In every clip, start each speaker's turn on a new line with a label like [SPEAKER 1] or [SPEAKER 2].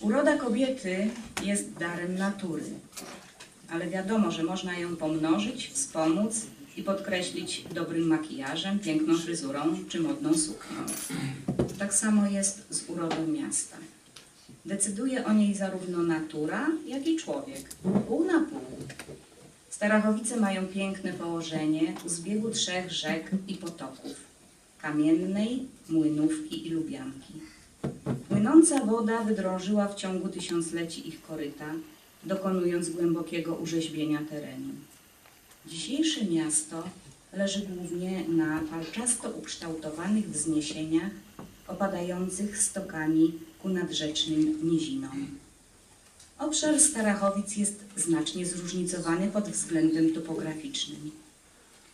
[SPEAKER 1] Uroda kobiety jest darem natury, ale wiadomo, że można ją pomnożyć, wspomóc i podkreślić dobrym makijażem, piękną fryzurą czy modną suknią. Tak samo jest z urodą miasta. Decyduje o niej zarówno natura, jak i człowiek. Pół na pół. Starachowice mają piękne położenie u zbiegu trzech rzek i potoków. Kamiennej, Młynówki i Lubianki. Płynąca woda wydrążyła w ciągu tysiącleci ich koryta, dokonując głębokiego urzeźbienia terenu. Dzisiejsze miasto leży głównie na palczasto ukształtowanych wzniesieniach opadających stokami ku nadrzecznym nizinom. Obszar Starachowic jest znacznie zróżnicowany pod względem topograficznym.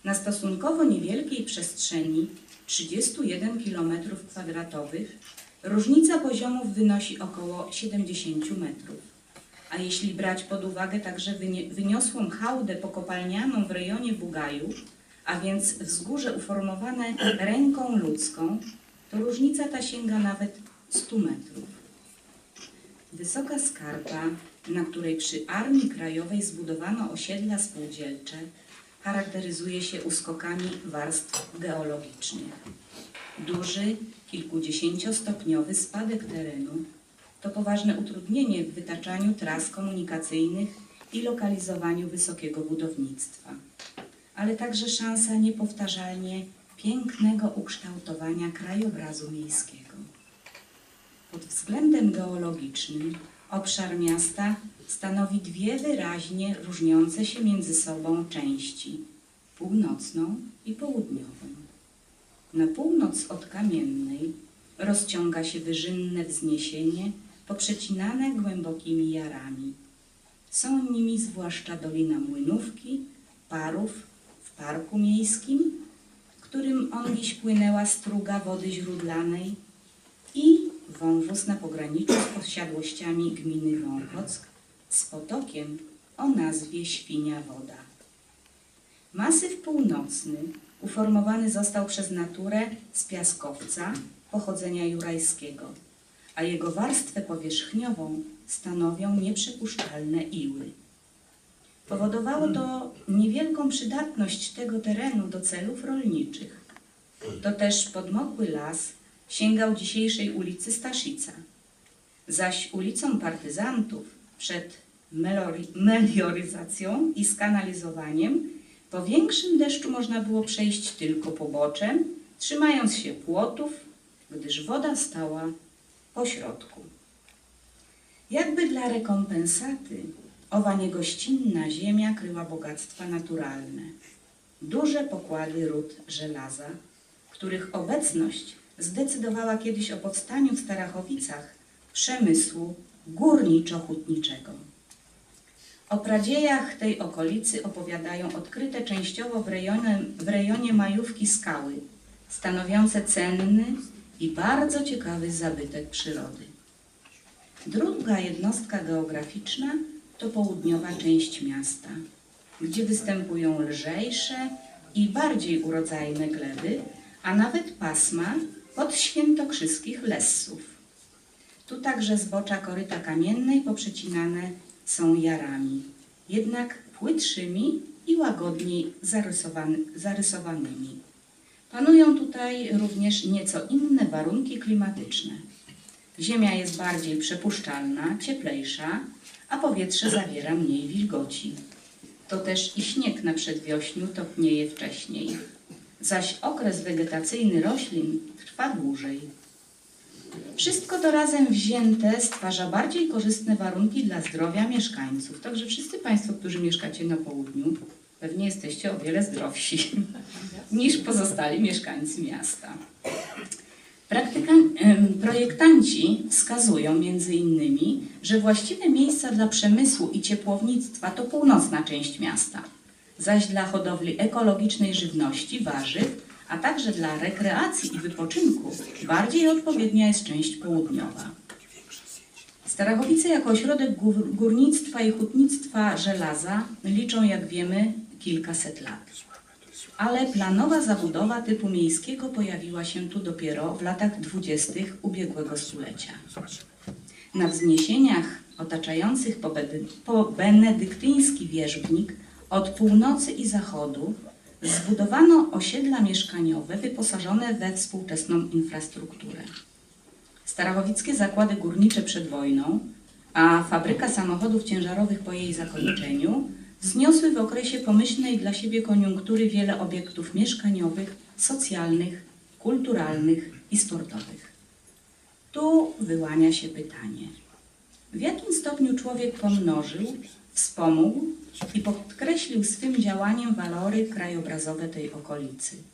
[SPEAKER 1] Na stosunkowo niewielkiej przestrzeni 31 km2 różnica poziomów wynosi około 70 metrów. A jeśli brać pod uwagę także wyniosłą hałdę pokopalnianą w rejonie Bugaju, a więc wzgórze uformowane ręką ludzką, to różnica ta sięga nawet 100 metrów. Wysoka skarpa, na której przy Armii Krajowej zbudowano osiedla spółdzielcze, charakteryzuje się uskokami warstw geologicznych. Duży, kilkudziesięciostopniowy spadek terenu to poważne utrudnienie w wytaczaniu tras komunikacyjnych i lokalizowaniu wysokiego budownictwa, ale także szansa niepowtarzalnie pięknego ukształtowania krajobrazu miejskiego. Pod względem geologicznym obszar miasta stanowi dwie wyraźnie różniące się między sobą części północną i południową. Na północ od Kamiennej rozciąga się wyżynne wzniesienie poprzecinane głębokimi jarami. Są nimi zwłaszcza Dolina Młynówki, Parów w Parku Miejskim, którym ongiś płynęła struga wody źródlanej i wąwóz na pograniczu z posiadłościami gminy Wąchock z potokiem o nazwie Świnia Woda. Masyw północny uformowany został przez naturę z piaskowca pochodzenia jurajskiego, a jego warstwę powierzchniową stanowią nieprzepuszczalne iły. Powodowało to niewielką przydatność tego terenu do celów rolniczych. To też podmokły las sięgał dzisiejszej ulicy Staszica, zaś ulicą Partyzantów przed melioryzacją i skanalizowaniem po większym deszczu można było przejść tylko poboczem, trzymając się płotów, gdyż woda stała po środku. Jakby dla rekompensaty owa niegościnna ziemia kryła bogactwa naturalne. Duże pokłady ród żelaza, których obecność zdecydowała kiedyś o powstaniu w Starachowicach przemysłu górniczo-hutniczego. O pradziejach tej okolicy opowiadają odkryte częściowo w rejonie, w rejonie Majówki skały, stanowiące cenny i bardzo ciekawy zabytek przyrody. Druga jednostka geograficzna to południowa część miasta, gdzie występują lżejsze i bardziej urodzajne gleby, a nawet pasma podświętokrzyskich lessów. Tu także zbocza koryta kamiennej poprzecinane są jarami, jednak płytszymi i łagodniej zarysowany, zarysowanymi. Panują tutaj również nieco inne warunki klimatyczne. Ziemia jest bardziej przepuszczalna, cieplejsza, a powietrze zawiera mniej wilgoci. To też i śnieg na przedwiośniu topnieje wcześniej, zaś okres wegetacyjny roślin trwa dłużej. Wszystko to razem wzięte stwarza bardziej korzystne warunki dla zdrowia mieszkańców. Także wszyscy Państwo, którzy mieszkacie na południu, pewnie jesteście o wiele zdrowsi niż pozostali mieszkańcy miasta. Em, projektanci wskazują między innymi, że właściwe miejsca dla przemysłu i ciepłownictwa to północna część miasta, zaś dla hodowli ekologicznej żywności, warzyw, a także dla rekreacji i wypoczynku bardziej odpowiednia jest część południowa. Starachowice jako ośrodek gór- górnictwa i hutnictwa żelaza liczą, jak wiemy, kilkaset lat. Ale planowa zabudowa typu miejskiego pojawiła się tu dopiero w latach dwudziestych ubiegłego stulecia. Na wzniesieniach otaczających po benedyktyński wierzbnik od północy i zachodu zbudowano osiedla mieszkaniowe wyposażone we współczesną infrastrukturę. Starachowickie zakłady górnicze przed wojną, a fabryka samochodów ciężarowych po jej zakończeniu wzniosły w okresie pomyślnej dla siebie koniunktury wiele obiektów mieszkaniowych, socjalnych, kulturalnych i sportowych. Tu wyłania się pytanie, w jakim stopniu człowiek pomnożył, wspomógł i podkreślił swym działaniem walory krajobrazowe tej okolicy –